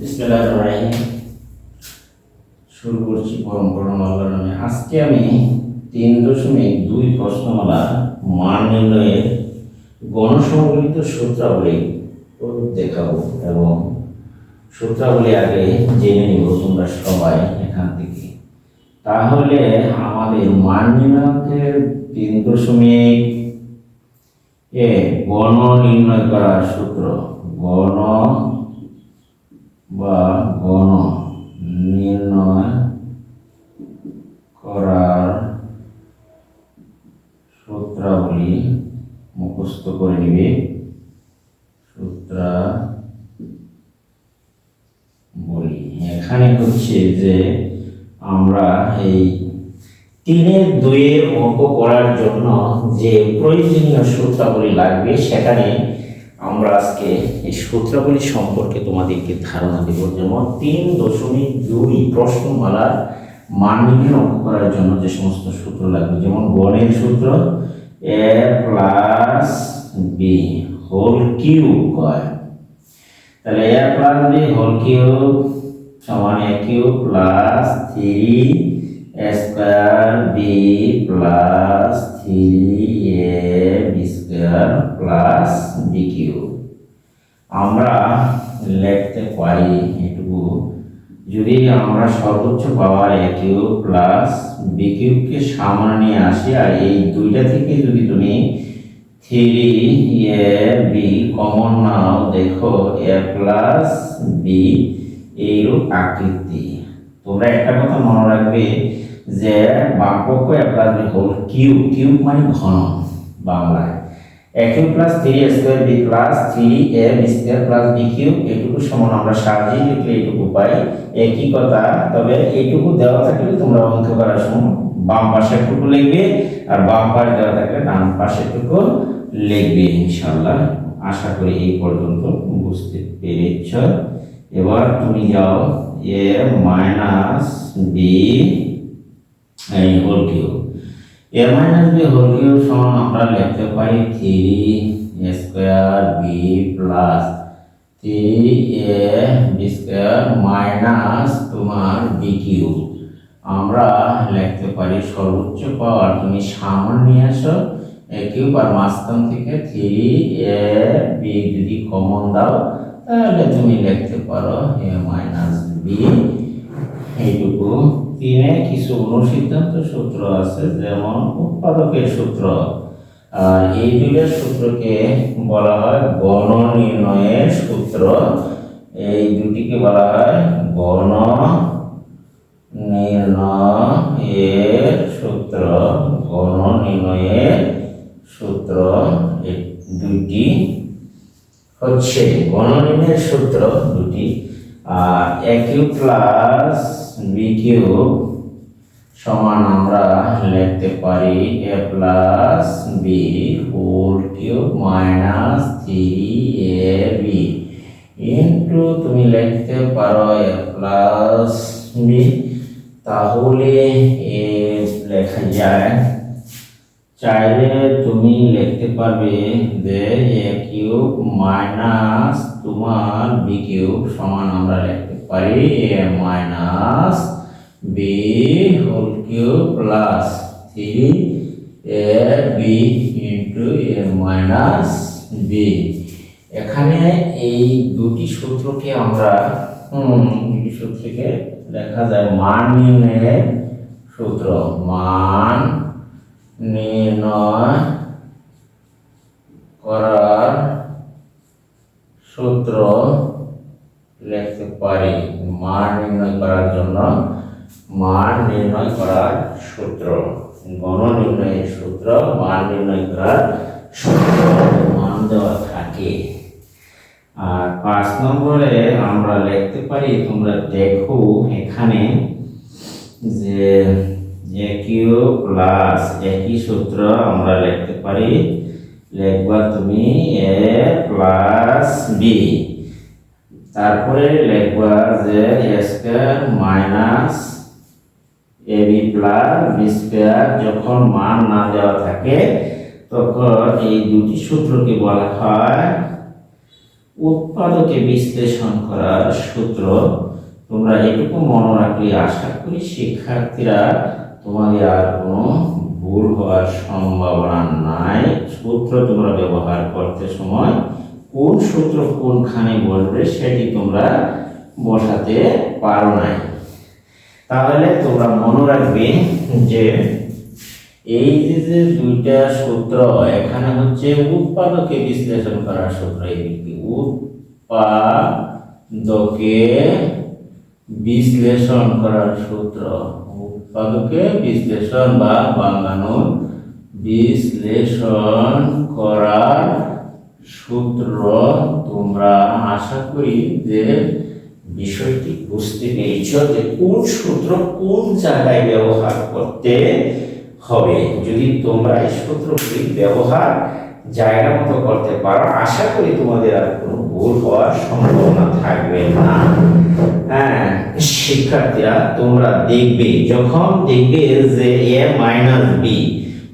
বিসমিল্লাহির শুরু করছি পরম পরম নামে। আজকে আমি তিন দশমিক দুই প্রশ্নমালা মান নির্ণয়ের গণসংবলিত সূত্রাবলী দেখাবো এবং সূত্রাবলী আগে জেনে নিব তোমরা সবাই এখান থেকে। তাহলে আমাদের মান নির্ণয়কের তিন দশমিক এ গণ নির্ণয় করার সূত্র গণ বা গণ নির্ণয় করার সূত্রাবলী মুখস্থ করে নিবে। সূত্রা বলি এখানে হচ্ছে যে আমরা এই তিনের দুইয়ের অঙ্ক করার জন্য যে প্রয়োজনীয় সূত্রাবলী লাগবে সেখানে আমরা আজকে এই সূত্রাবলী সম্পর্কে তোমাদেরকে ধারণা দেব। যেমন তিন দশমিক দুই প্রশ্নমালার মান নির্ণয় করার জন্য যে সমস্ত সূত্র লাগবে, যেমন গণের সূত্র A plus B whole cube কয় তাহলে A plus B whole cube সমান A cube plus three square B plus three A B square cube আমরা লিখতে পারি এটুকু। যদি আমরা সর্বোচ্চ power A cube plus B কিউবকে সামনে নিয়ে আসি, আর এই দুইটা থেকে যদি তুমি থ্রি এ বি কমন নাও, দেখো এ প্লাস বি এইরূপ আকৃতি। তোমরা একটা কথা মনে রাখবে যে বামপক্ষ A plus B whole cube cube মানে ঘন বাংলায়। A cube plus three square B plus three A B square plus B cube এটুকু সমান আমরা সাজিয়ে লিখলে এটুকু পাই। একই কথা? তবে এইটুকু দেওয়া থাকলে তোমরা অঙ্ক করার সময় বাম পাশেরটুকু লিখবে আর বাম পাশ দেওয়া থাকলে ডান পাশেরটুকু লিখবে ইনশাল্লাহ আশা করি এই পর্যন্ত বুঝতে পেরেছ। এবার তুমি যাও A minus B whole cube A minus B whole cube সমান আমরা লিখতে পারি three square B plus three A B square minus তোমার বি কিউব আমরা লিখতে পারি সর্বোচ্চ পাওয়ার। তুমি সামনে নিয়ে আসো এ কিউব আর মাঝখান থেকে থ্রি এ বি যদি কমন দাও, তাহলে তুমি লিখতে পারো এ মাইনাস বি এইটুকু। তিনে কিছু অনুসিদ্ধান্ত সূত্র আছে, যেমন উৎপাদকের সূত্র। এই দুইটা সূত্রকে বলা হয় গণ নির্ণয়ের সূত্র। এই দুটিকে বলা হয় গণ নির্ণয়ের সূত্র। গণ নির্ণয়ের সূত্র দুটি হচ্ছে, গণনির্ণয়ের সূত্র দুটি। আর একই প্লাস বি কিউ সমান আমরা লিখতে পারি A plus B whole cube minus three A B into তুমি লিখতে পারো এ প্লাস বি তাহলে এ লেখা যায়। চাইলে তুমি লিখতে পারবে যে এ কিউব মাইনাস তোমার বি কিউব সমান আমরা লিখতে পারি A minus B whole cube plus three A B into A minus B এখানে এই দুটি সূত্রকে আমরা দুটি সূত্রকে লেখা যায় মান নির্ণয়ের সূত্র মান নির্ণয় করার সূত্র লিখতে পারি। মান নির্ণয় করার জন্য মান নির্ণয় করার সূত্র। গণ নির্ণয়ের সূত্র মান নির্ণয় করার সূত্র মান দেওয়া থাকে। আর পাঁচ নম্বরে আমরা লিখতে পারি, তোমরা দেখো এখানে যে এ কিউ প্লাস একই সূত্র আমরা লিখতে পারি। লিখবা তুমি এ প্লাস বি তারপরে লিখবা যে A square minus A B plus B square যখন মান না দেওয়া থাকে, তখন এই দুটি সূত্রকে বলা হয় উৎপাদকে বিশ্লেষণ করার সূত্র। তোমরা এটুকু মনে রাখলে আশা করি শিক্ষার্থীরা তোমাদের আর কোনো ভুল হওয়ার সম্ভাবনা নাই। সূত্র তোমরা ব্যবহার করতে সময় কোন সূত্র কোনখানে বসবে সেটি তোমরা বসাতে পারো নাই। তাহলে তোমরা মনে রাখবে যে এই যে দুইটা সূত্র, এখানে হচ্ছে উৎপাদকে বিশ্লেষণ করার সূত্র দিকে উৎপাদকে বিশ্লেষণ করার সূত্র। উৎপাদকে বিশ্লেষণ বা বাংলানোর বিশ্লেষণ করার সূত্র তোমরা আশা করি যে বিষয়টি বুঝতে পেরেছ যে কোন সূত্র কোন জায়গায় ব্যবহার করতে হবে। যদি তোমরা এই সূত্রগুলি ব্যবহার জায়গা মতো করতে পারো, আশা করি তোমাদের আর কোনো ভুল হওয়ার সম্ভাবনা থাকবে না। হ্যাঁ শিক্ষার্থীরা, তোমরা দেখবে, যখন দেখবে যে এ মাইনাস বি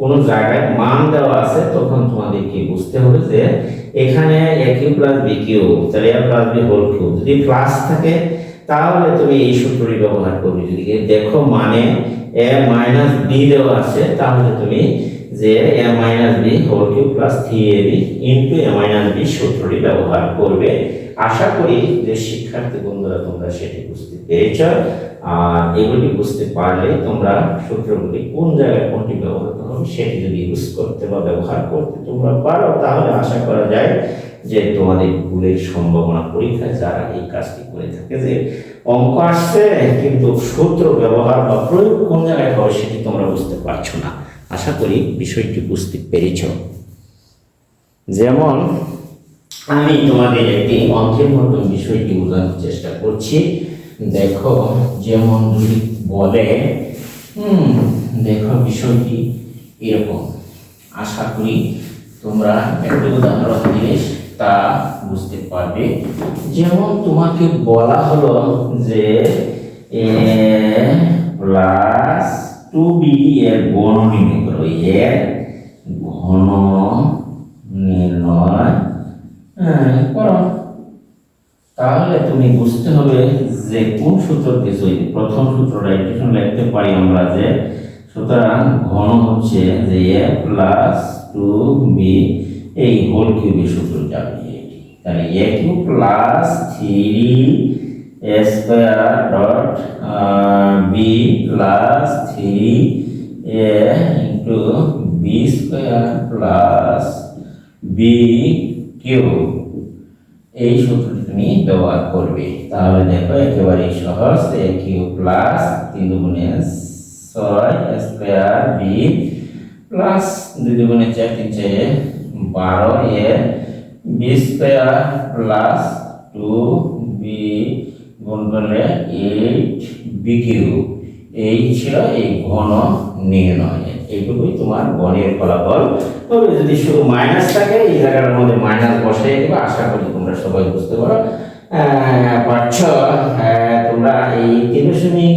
কোনো জায়গায় মান দেওয়া আছে, তখন তোমাদেরকে বুঝতে হবে যে এখানে A cube plus B cube তাহলে A plus B whole cube যদি প্লাস থাকে, তাহলে তুমি এই সূত্রটি ব্যবহার করবে। যদি দেখো মানে এ মাইনাস বি দেওয়া আছে, তাহলে তুমি যে A minus B whole cube plus three A B into A minus B সূত্রটি ব্যবহার করবে। আশা করি যে শিক্ষার্থী বন্ধুরা, তোমরা সেটি বুঝতে পেরেছ। আর এগুলি বুঝতে পারলে তোমরা সূত্রগুলি কোন জায়গায় কোনটি ব্যবহৃত হবে, সেটি যদি ইউজ করতে বা ব্যবহার করতে তোমরা পারো, তাহলে আশা করা যে তোমাদের ভুলের সম্ভাবনা পরীক্ষায় যারা এই কাজটি করে থাকে যে অঙ্ক আসছে, কিন্তু সূত্র ব্যবহার বা প্রয়োগ কোন জায়গায় হবে সেটি তোমরা বুঝতে পারছ না। আশা করি বিষয়টি বুঝতে পেরেছ। যেমন, আমি তোমাদের একটি অঙ্কের মতো বিষয়টি বোঝানোর চেষ্টা করছি। দেখো, যেমন যদি বলে, হুম, দেখো বিষয়টি এরকম। আশা করি তোমরা একটি উদাহরণ দিলে তা বুঝতে পারবে। যেমন তোমাকে বলা হলো যে, এ প্লাস টু বি এর গণ নির্ণয় করো। এর ঘন নির্ণয় করো। তাহলে তুমি বুঝতে হবে যে কোন সূত্র কিছু প্রথম সূত্রটা একটু লিখতে পারি আমরা যে, সুতরাং ঘন হচ্ছে যে এ প্লাস টু বি এই হোল কিউবের সূত্র যাবে এটি। তাহলে A cube plus three square dot B plus three A into B square plus B cube এই সূত্রটি তুমি ব্যবহার করবে। তাহলে দেখো একেবারে সহজ। এ কিউ প্লাস তিন দুগুণে ছয় স্কোয়ার বি প্লাস দুই দুগুণে চার, তিন চারে বারো A B square plus two B গুণ করলে এইট বি কিউ এই ছিল এই ঘন নির্ণয়। এইটুকুই তোমার গণের ফলাফল। তবে যদি শুধু মাইনাস থাকে এই জায়গার মধ্যে মাইনাস বসাই দেবো আশা করি তোমরা সবাই বুঝতে পারো। আহ, তোমরা এই তিন দশমিক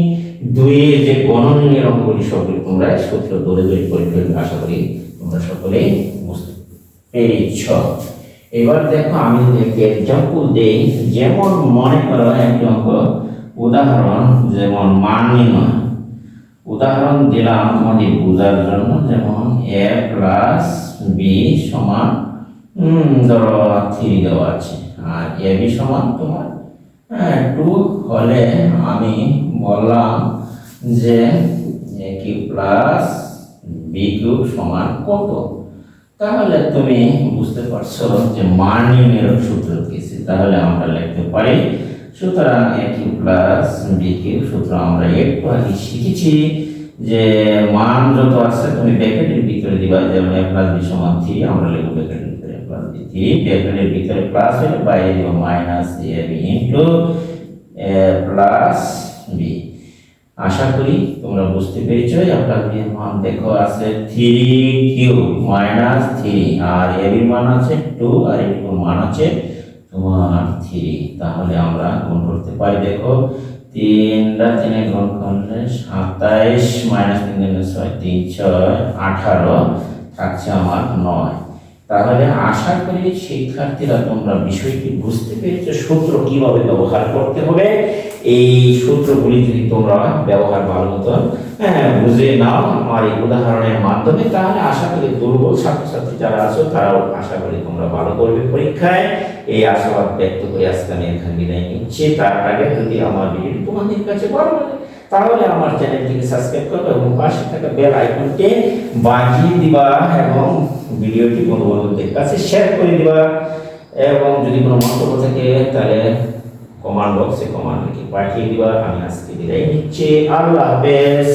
দুইয়ের যে গণনীয় অঙ্কগুলি সবগুলি তোমরা সূত্র ধরে ধরে করে আশা করি তোমরা সকলেই বুঝতে পেরেছ। এবার দেখো আমি যদি এক্সাম্পল দেই। যেমন মনে করো অঙ্ক উদাহরণ যেমন মান নির্ণয় উদাহরণ দিলাম তোমাদের বোঝার জন্য। যেমন এ প্লাস বি সমান ধরো থ্রি দেওয়া আছে। আর এ বি সমান তোমার হ্যাঁ টু হলে আমি বললাম যে A cube plus B cube সমান কত? তাহলে তুমি বুঝতে পারছ যে মান নির্ণয়ের সূত্র কিছু তাহলে আমরা লিখতে পারি, সুতরাং A cube plus B cube সূত্র আমরা একটু আগে শিখেছি যে মান যত আছে তুমি ব্র্যাকেটের ভিতরে দিবা যেমন এ প্লাস বি সমান থ্রি আমরা লিখব ব্র্যাকেটের ভিতরে প্লাস বি থ্রি ব্র্যাকেটের ভিতরে প্লাস হলে বাইরে দিব minus A B into plus B আশা করি তোমরা বুঝতে পেরেছ আপনার বিয়ের মান দেখো আছে থ্রি কিউ মাইনাস থ্রি আর এর মান আছে টু আর এর মান আছে তোমার থ্রি তাহলে আমরা গুণ করতে পারি, দেখো তিনটা তিনে গুণ করলে সাতাইশ মাইনাস তিন তিন ছয় তিন, ছয়, আঠারো, থাকছে আমার নয়। তাহলে আশা করি শিক্ষার্থীরা তোমরা বিষয়টি বুঝতে পেরেছ, সূত্র কীভাবে ব্যবহার করতে হবে এই সূত্রগুলি যদি তোমরা ব্যবহার ভালো মতো হ্যাঁ, বুঝে নাও আমার এই উদাহরণের মাধ্যমে তাহলে আশা করি দুর্বল ছাত্রছাত্রী যারা আছো তারাও আশা করি তোমরা ভালো করবে পরীক্ষায়। এই আশাবাদ ব্যক্ত করে আজকে আমি এখানে বিদায় নিচ্ছি। তার আগে যদি আমার ভিডিও তোমাদের কাছে ভালো লাগে তাহলে আমার চ্যানেলটিকে সাবস্ক্রাইব করবে এবং পাশে থাকা বেল আইকনটি বাজিয়ে দিবা এবং ভিডিওটি বন্ধু বান্ধবদের কাছে শেয়ার করে দিবা। এবং যদি কোনো মন্তব্য থাকে তাহলে কমান্ড বক্সে কমান্ড লিখে পাঠিয়ে দিবা আমি আজকে বিদায় নিচ্ছি আল্লাহ হাফেজ